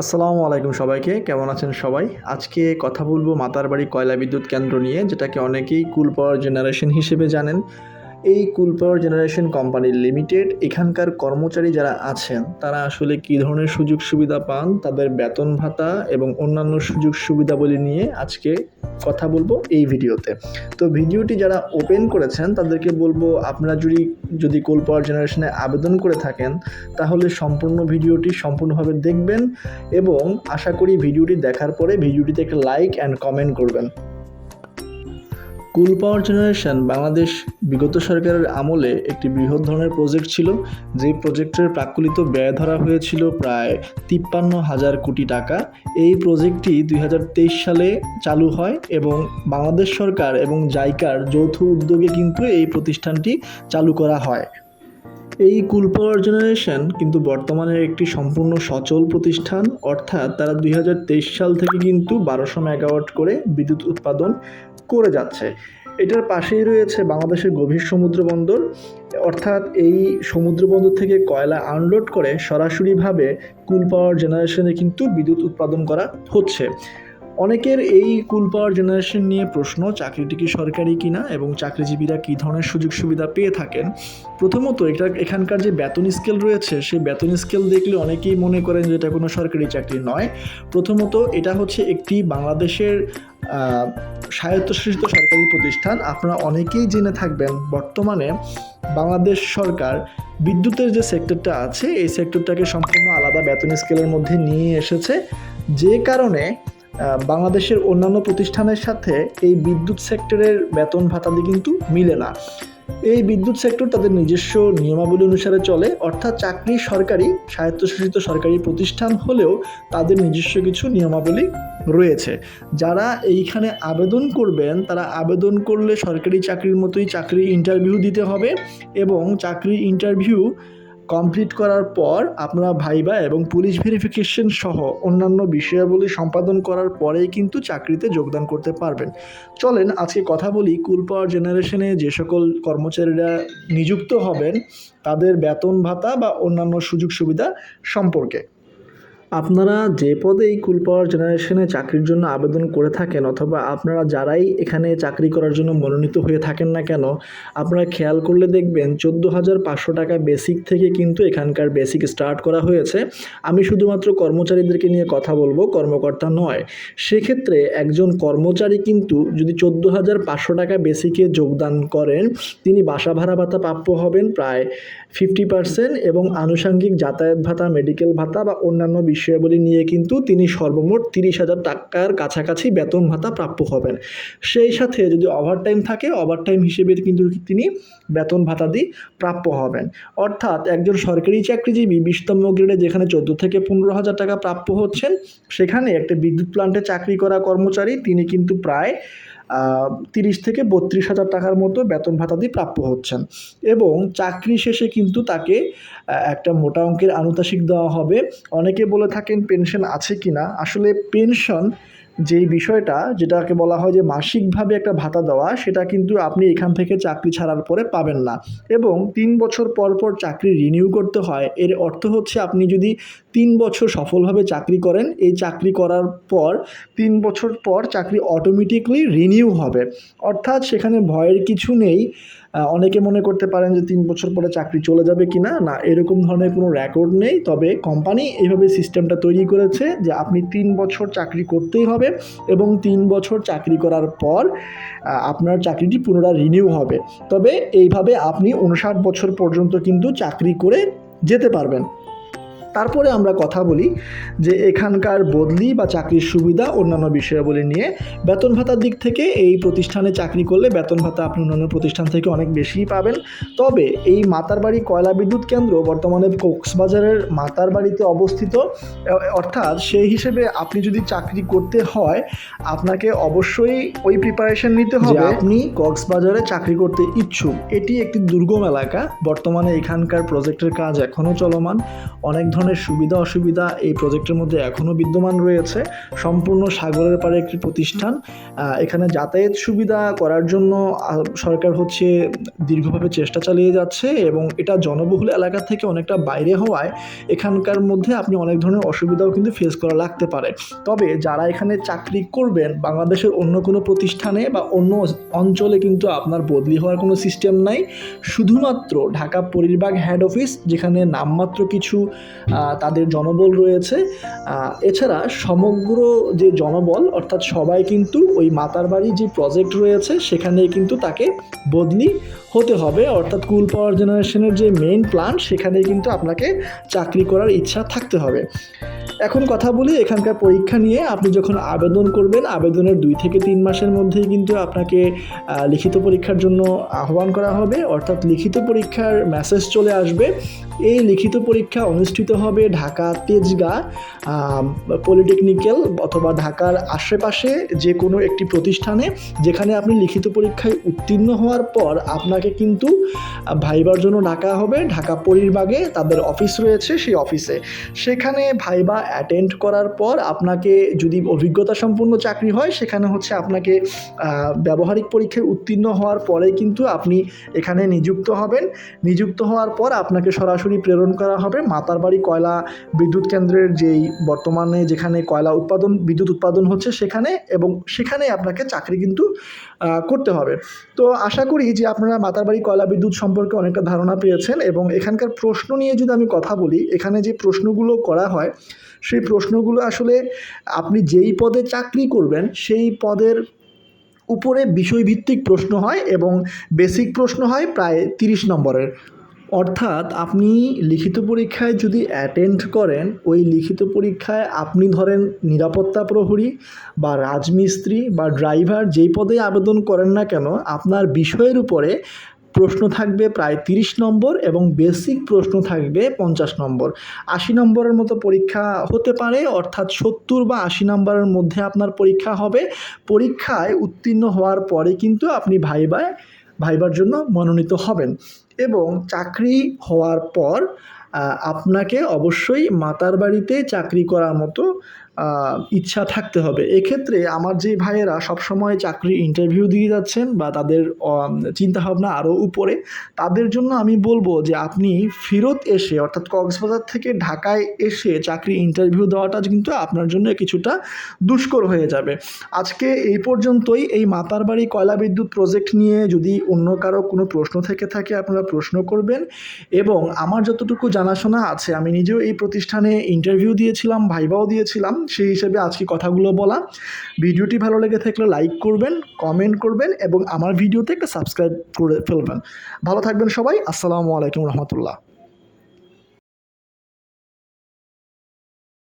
আসসালামু আলাইকুম সবাইকে, কেমন আছেন সবাই? আজকে কথা বলব মাতারবাড়ি কয়লা বিদ্যুৎ কেন্দ্র নিয়ে, যেটাকে অনেকেই কুল পাওয়ার জেনারেশন হিসেবে জানেন। এই coal power generation company limited এখানকার কর্মচারী যারা আছেন, তারা আসলে কী ধরনের সুযোগ সুবিধা পান, তাদের বেতন ভাতা এবং অন্যান্য সুযোগ সুবিধাবলী নিয়ে আজকে কথা বলব এই ভিডিওতে। তো ভিডিওটি যারা ওপেন করেছেন, তাদেরকে বলব আপনারা যদি যদি কোল পাওয়ার জেনারেশনে আবেদন করে থাকেন, তাহলে সম্পূর্ণ ভিডিওটি সম্পূর্ণভাবে দেখবেন এবং আশা করি ভিডিওটি দেখার পরে ভিডিওটিতে একটা লাইক অ্যান্ড কমেন্ট করবেন। কুল পাওয়ার জেনারেশন বাংলাদেশ বিগত সরকারের আমলে একটি বৃহৎ ধরনের প্রজেক্ট ছিল, যে প্রজেক্টের প্রাকুলিত ব্যয় ধরা হয়েছিল প্রায় তিপ্পান্ন হাজার কোটি টাকা। এই প্রজেক্টটি দুই হাজার তেইশ সালে চালু হয় এবং বাংলাদেশ সরকার এবং জাইকার যৌথ উদ্যোগে কিন্তু এই প্রতিষ্ঠানটি চালু করা হয়। এই কুল পাওয়ার জেনারেশন কিন্তু বর্তমানে একটি সম্পূর্ণ সচল প্রতিষ্ঠান, অর্থাৎ তারা দুই হাজার তেইশ সাল থেকে কিন্তু বারোশো মেগাওয়াট করে বিদ্যুৎ উৎপাদন করে যাচ্ছে। এটার পাশেই রয়েছে বাংলাদেশের গভীর সমুদ্র বন্দর। অর্থাৎ এই সমুদ্র বন্দর থেকে কয়লা আনলোড করে সরাসরিভাবে কুল পাওয়ার জেনারেশনে কিন্তু বিদ্যুৎ উৎপাদন করা হচ্ছে। অনেকের এই কুল পাওয়ার জেনারেশন নিয়ে প্রশ্ন, চাকরিটি কি সরকারি কিনা এবং চাকরিজীবীরা কী ধরনের সুযোগ সুবিধা পেয়ে থাকেন? প্রথমত, এটা এখানকার যে বেতন স্কেল রয়েছে, সেই বেতন স্কেল দেখলে অনেকেই মনে করেন যে এটা কোনো সরকারি চাকরি নয়। প্রথমত, এটা হচ্ছে একটি বাংলাদেশের স্বায়ত্তশাসিত সরকারি প্রতিষ্ঠান। আপনারা অনেকেই জেনে থাকবেন, বর্তমানে বাংলাদেশ সরকার বিদ্যুতের যে সেক্টরটা আছে, এই সেক্টরটাকে সম্পূর্ণ আলাদা বেতন স্কেলের মধ্যে নিয়ে এসেছে। যে কারণে বাংলাদেশের অন্যান্য প্রতিষ্ঠানের সাথে এই বিদ্যুৎ সেক্টরের বেতন ভাতাদি কিন্তু মিলে না। এই বিদ্যুৎ সেক্টর তাদের নিজস্ব নিয়মাবলী অনুসারে চলে, অর্থাৎ চাকরি সরকারি, স্বায়ত্তশাসিত সরকারি প্রতিষ্ঠান হলেও তাদের নিজস্ব কিছু নিয়মাবলী রয়েছে। যারা এইখানে আবেদন করবেন, তারা আবেদন করলে সরকারি চাকরির মতোই চাকরি ইন্টারভিউ দিতে হবে এবং চাকরি ইন্টারভিউ কমপ্লিট করার পর আপনারা ভাইবা এবং পুলিশ ভেরিফিকেশন সহ অন্যান্য বিষয়াবলী সম্পাদন করার পরেই কিন্তু চাকরিতে যোগদান করতে পারবেন। চলেন আজকে কথা বলি কুল পাওয়ার জেনারেশনে যে সকল কর্মচারীরা নিযুক্ত হবেন, তাদের বেতন ভাতা বা অন্যান্য সুযোগ সুবিধা সম্পর্কে। আপনারা যে পদে এই কুল পাওয়ার জেনারেশনে চাকরির জন্য আবেদন করে থাকেন অথবা আপনারা যারাই এখানে চাকরি করার জন্য মনোনীত হয়ে থাকেন না কেন, আপনারা খেয়াল করলে দেখবেন চোদ্দ হাজার পাঁচশো টাকা বেসিক থেকে কিন্তু এখানকার বেসিক স্টার্ট করা হয়েছে। আমি শুধুমাত্র কর্মচারীদেরকে নিয়ে কথা বলব, কর্মকর্তা নয়। সেক্ষেত্রে একজন কর্মচারী কিন্তু যদি চোদ্দ হাজার পাঁচশো টাকা বেসিকে যোগদান করেন, তিনি বাসা ভাড়া ভাতা প্রাপ্য হবেন প্রায় ফিফটি পার্সেন্ট এবং আনুষঙ্গিক যাতায়াত ভাতা মেডিকেল ভাতা বা অন্যান্য বিষয়াবলী নিয়ে কিন্তু তিনি সর্বমোট তিরিশ হাজার টাকার কাছাকাছি বেতন ভাতা প্রাপ্য হবেন। সেই সাথে যদি ওভারটাইম থাকে ওভারটাইম হিসেবে কিন্তু তিনি বেতন ভাতা ভাতাদি প্রাপ্য হবেন। অর্থাৎ একজন সরকারি চাকরিজীবী বিশতম গ্রেডে যেখানে চোদ্দ থেকে পনেরো হাজার টাকা প্রাপ্য হচ্ছেন, সেখানে একটা বিদ্যুৎ প্লান্টে চাকরি করা কর্মচারী, তিনি কিন্তু প্রায় তিরিশ থেকে বত্রিশ হাজার টাকার মতো বেতন ভাতাদি প্রাপ্য হচ্ছেন। এবং চাকরি শেষে কিন্তু তাকে একটা মোটা অঙ্কের আনুতাসিক দেওয়া হবে। অনেকে বলে থাকেন পেনশন আছে কি না আসলে পেনশন যেই বিষয়টা, যেটাকে বলা হয় যে মাসিকভাবে একটা ভাতা দেওয়া, সেটা কিন্তু আপনি এখান থেকে চাকরি ছাড়ার পরে পাবেন না। এবং তিন বছর পর পর চাকরি রিনিউ করতে হয়। এর অর্থ হচ্ছে আপনি যদি তিন বছর সফলভাবে চাকরি করেন। এই চাকরি করার পর তিন বছর পর চাকরি অটোমেটিকলি রিনিউ হবে। অর্থাৎ সেখানে ভয়ের কিছু নেই। অনেকে মনে করতে পারেন যে তিন বছর পরে চাকরি চলে যাবে কি না না এরকম ধরনের কোনো রেকর্ড নেই। তবে কোম্পানি এইভাবে সিস্টেমটা তৈরি করেছে যে আপনি তিন বছর চাকরি করতেই হবে এবং তিন বছর চাকরি করার পর আপনার চাকরিটি পুনরায় রিনিউ হবে। তবে এইভাবে আপনি উনষাট বছর পর্যন্ত কিন্তু চাকরি করে যেতে পারবেন। তারপরে আমরা কথা বলি যে এখানকার বদলি বা চাকরির সুবিধা অন্যান্য বিষয়াবলী নিয়ে। বেতন ভাতার দিক থেকে এই প্রতিষ্ঠানে চাকরি করলে বেতন ভাতা আপনি অন্যান্য প্রতিষ্ঠান থেকে অনেক বেশিই পাবেন। তবে এই মাতারবাড়ি কয়লা বিদ্যুৎ কেন্দ্র বর্তমানে কক্সবাজারের মাতারবাড়িতে অবস্থিত। অর্থাৎ সেই হিসেবে আপনি যদি চাকরি করতে হয় আপনাকে অবশ্যই ওই প্রিপারেশন নিতে হবে। আপনি কক্সবাজারে চাকরি করতে ইচ্ছুক এটি একটি দুর্গম এলাকা। বর্তমানে এখানকার প্রজেক্টের কাজ এখনও চলমান। অনেক ধরনের ধরনের সুবিধা অসুবিধা এই প্রজেক্টের মধ্যে এখনও বিদ্যমান রয়েছে। সম্পূর্ণ সাগরের পাড়ে একটি প্রতিষ্ঠান। এখানে যাতায়াত সুবিধা করার জন্য সরকার হচ্ছে দীর্ঘভাবে চেষ্টা চালিয়ে যাচ্ছে এবং এটা জনবহুল এলাকা থেকে অনেকটা বাইরে হওয়ায় এখানকার মধ্যে আপনি অনেক ধরনের অসুবিধাও কিন্তু ফেস করা লাগতে পারে। তবে যারা এখানে চাকরি করবেন, বাংলাদেশের অন্য কোনো প্রতিষ্ঠানে বা অন্য অঞ্চলে কিন্তু আপনার বদলি হওয়ার কোনো সিস্টেম নাই। শুধুমাত্র ঢাকা পরিবাগ হেড অফিস যেখানে নামমাত্র কিছু তাদের জনবল রয়েছে। এছাড়া সমগ্র যে জনবল, অর্থাৎ সবাই কিন্তু ওই মাতার বাড়ি যে প্রজেক্ট রয়েছে সেখানে কিন্তু তাকে বদলি হতে হবে। অর্থাৎ কুল পাওয়ার জেনারেশনের যে মেইন প্ল্যান সেখানে কিন্তু আপনাকে চাকরি করার ইচ্ছা থাকতে হবে। এখন কথা বলি এখানকার পরীক্ষা নিয়ে। আপনি যখন আবেদন করবেন, আবেদনের দুই থেকে তিন মাসের মধ্যেই কিন্তু আপনাকে লিখিত পরীক্ষার জন্য আহ্বান করা হবে। অর্থাৎ লিখিত পরীক্ষার মেসেজ চলে আসবে। এই লিখিত পরীক্ষা অনুষ্ঠিত হবে ঢাকা তেজগাঁ পলিটেকনিক্যাল অথবা ঢাকার আশেপাশে যে কোনো একটি প্রতিষ্ঠানে, যেখানে আপনি লিখিত পরীক্ষায় উত্তীর্ণ হওয়ার পর আপনাকে কিন্তু ভাইবার জন্য ডাকা হবে। ঢাকা পরিবাগে তাদের অফিস রয়েছে সেই অফিসে। সেখানে ভাইবা অ্যাটেন্ড করার পর আপনাকে যদি অভিজ্ঞতা সম্পন্ন চাকরি হয়, সেখানে হচ্ছে আপনাকে ব্যবহারিক পরীক্ষায় উত্তীর্ণ হওয়ার পরে কিন্তু আপনি এখানে নিযুক্ত হবেন। নিযুক্ত হওয়ার পর আপনাকে সরাসরি প্রেরণ করা হবে। মাতারবাড়ি কয়লা বিদ্যুৎ কেন্দ্রের যেই বর্তমানে যেখানে কয়লা উৎপাদন, বিদ্যুৎ উৎপাদন হচ্ছে সেখানে এবং সেখানে আপনাকে চাকরি কিন্তু করতে হবে। তো আশা করি যে আপনারা মাতারবাড়ি কয়লা বিদ্যুৎ সম্পর্কে অনেকটা ধারণা পেয়েছেন এবং এখানকার প্রশ্ন নিয়ে যদি আমি কথা বলি, এখানে যে প্রশ্নগুলো করা হয়, সেই প্রশ্নগুলো আসলে আপনি যেই পদে চাকরি করবেন, সেই পদের উপরে বিষয়ভিত্তিক প্রশ্ন হয় এবং বেসিক প্রশ্ন হয় প্রায় তিরিশ নম্বরের। অর্থাৎ আপনি লিখিত পরীক্ষায় যদি অ্যাটেন্ড করেন, ওই লিখিত পরীক্ষায় আপনি ধরেন নিরাপত্তা প্রহরী বা রাজমিস্ত্রি বা ড্রাইভার যেই পদে আবেদন করেন না কেন, আপনার বিষয়ের উপরে প্রশ্ন থাকবে প্রায় তিরিশ নম্বর এবং বেসিক প্রশ্ন থাকবে পঞ্চাশ নম্বর। আশি নম্বরের মতো পরীক্ষা হতে পারে, অর্থাৎ সত্তর বা আশি নম্বরের মধ্যে আপনার পরীক্ষা হবে। পরীক্ষায় উত্তীর্ণ হওয়ার পরে কিন্তু আপনি ভাইবায় ভাইবার জন্য মনোনীত হবেন। এবং চাকরি হওয়ার পর আপনাকে অবশ্যই মাতার বাড়িতে চাকরি করার মতো ইচ্ছা থাকতে হবে। এক্ষেত্রে আমার যে ভাইয়েরা সবসময় চাকরির ইন্টারভিউ দিয়ে যাচ্ছেন বা তাদের চিন্তাভাবনা আরও উপরে, তাদের জন্য আমি বলব যে আপনি ফেরত এসে, অর্থাৎ কক্সবাজার থেকে ঢাকায় এসে চাকরি ইন্টারভিউ দেওয়াটা কিন্তু আপনার জন্য কিছুটা দুষ্কর হয়ে যাবে। আজকে এই পর্যন্তই। এই মাতার বাড়ি কয়লা বিদ্যুৎ প্রজেক্ট নিয়ে যদি অন্য কারও কোনো প্রশ্ন থেকে থাকে, আপনারা প্রশ্ন করবেন। এবং আমার যতটুকু জানাশোনা আছে, আমি নিজেও এই প্রতিষ্ঠানে ইন্টারভিউ দিয়েছিলাম, ভাইবাও দিয়েছিলাম। সেই হিসেবে আজকে কথাগুলো বলা। ভিডিওটি ভালো লেগে থাকলে লাইক করবেন কমেন্ট করবেন এবং আমার ভিডিওতে একটা সাবস্ক্রাইব করে ফেলবেন। ভালো থাকবেন সবাই, আসসালামু আলাইকুম রহমতুল্লাহ।